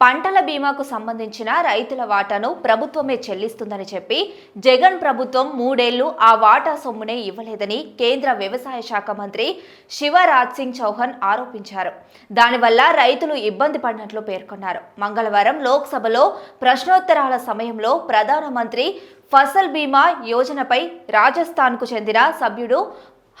పంటల బీమాకు సంబంధించిన రైతుల వాటాను ప్రభుత్వమే చెల్లిస్తుందని చెప్పి జగన్ ప్రభుత్వం మూడేళ్ళు ఆ వాటా సొమ్మునే ఇవ్వలేదని కేంద్ర వ్యవసాయ శాఖ మంత్రి శివరాజ్ సింగ్ చౌహాన్ ఆరోపించారు. దానివల్ల రైతులు ఇబ్బంది పడినట్లు పేర్కొన్నారు. మంగళవారం లోక్సభలో ప్రశ్నోత్తరాల సమయంలో ప్రధానమంత్రి ఫసల్ బీమా యోజనపై రాజస్థాన్కు చెందిన సభ్యుడు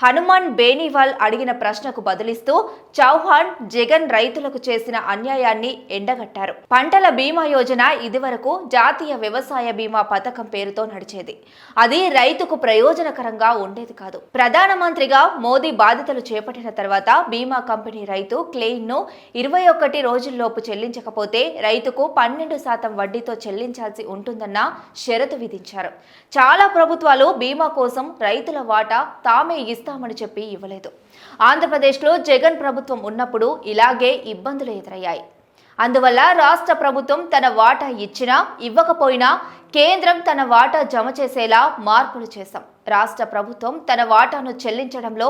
హనుమాన్ బేనీవాల్ అడిగిన ప్రశ్నకు బదులిస్తూ చౌహాన్ జగన్ రైతులకు చేసిన అన్యాయాన్ని ఎండగట్టారు. పంటల బీమా యోజన ఇదివరకు జాతీయ వ్యవసాయ బీమా పథకం పేరుతో నడిచేది. అది రైతుకు ప్రయోజనకరంగా ఉండేది కాదు. ప్రధానమంత్రిగా మోదీ బాధ్యతలు చేపట్టిన తర్వాత బీమా కంపెనీ రైతు క్లెయిమ్ను ఇరవై ఒకటి రోజుల్లోపు చెల్లించకపోతే రైతుకు పన్నెండు శాతం వడ్డీతో చెల్లించాల్సి ఉంటుందన్న షరతు విధించారు. చాలా ప్రభుత్వాలు బీమా కోసం రైతుల వాటా తామే ఇస్తామని చెప్పి ఇవ్వలేదు. ఆంధ్రప్రదేశ్లో జగన్ ప్రభుత్వం ఉన్నప్పుడు ఇలాగే ఇబ్బందులు ఎదురయ్యాయి. అందువల్ల రాష్ట్ర ప్రభుత్వం తన వాటా ఇచ్చినా ఇవ్వకపోయినా కేంద్రం తన వాటా జమ చేసేలా మార్పులు చేశాం. రాష్ట్ర ప్రభుత్వం తన వాటాను చెల్లించడంలో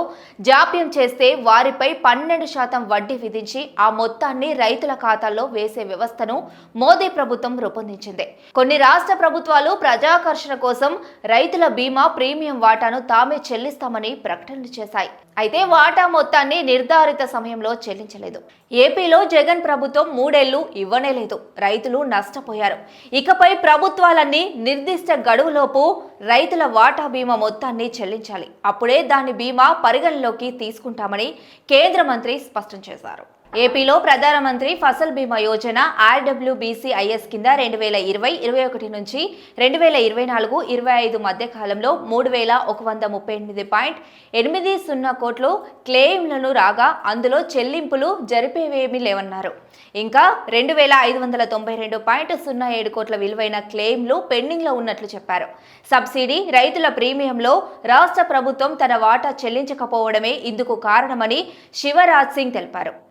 జాప్యం చేస్తే వారిపై పన్నెండు శాతం వడ్డీ విధించి ఆ మొత్తాన్ని రైతుల ఖాతాల్లో వేసే వ్యవస్థను మోదీ ప్రభుత్వం రూపొందించింది. కొన్ని రాష్ట్ర ప్రభుత్వాలు ప్రజాకర్షణ కోసం రైతుల బీమా ప్రీమియం వాటాను తామే చెల్లిస్తామని ప్రకటనలు చేశాయి. అయితే వాటా మొత్తాన్ని నిర్ధారిత సమయంలో చెల్లించలేదు. ఏపీలో జగన్ ప్రభుత్వం మూడేళ్ళు ఇవ్వనే లేదు. రైతులు నష్టపోయారు. ఇకపై ప్రభుత్వాల మొత్తాన్ని నిర్దిష్ట గడువులోపు రైతుల వాటా బీమా మొత్తాన్ని చెల్లించాలి. అప్పుడే దాని బీమా పరిగణలోకి తీసుకుంటామని కేంద్ర మంత్రి స్పష్టం చేశారు. ఏపీలో ప్రధానమంత్రి ఫసల్ బీమా యోజన ఆర్డబ్ల్యూబీసీఐఎస్ కింద రెండు వేల ఇరవై ఇరవై ఒకటి నుంచి రెండు వేల ఇరవై నాలుగు ఇరవై ఐదు మధ్య కాలంలో మూడు వేల ఒక వంద ముప్పై ఎనిమిది పాయింట్ ఎనిమిది సున్నా కోట్లు క్లెయిమ్లను రాగా అందులో చెల్లింపులు జరిపేవేమీ లేవన్నారు. ఇంకా రెండు వేల ఐదు వందల తొంభై రెండు పాయింట్ సున్నా ఏడు కోట్ల విలువైన క్లెయిమ్లు పెండింగ్లో ఉన్నట్లు చెప్పారు. సబ్సిడీ రైతుల ప్రీమియంలో రాష్ట్ర ప్రభుత్వం తన వాటా చెల్లించకపోవడమే ఇందుకు కారణమని శివరాజ్ సింగ్ తెలిపారు.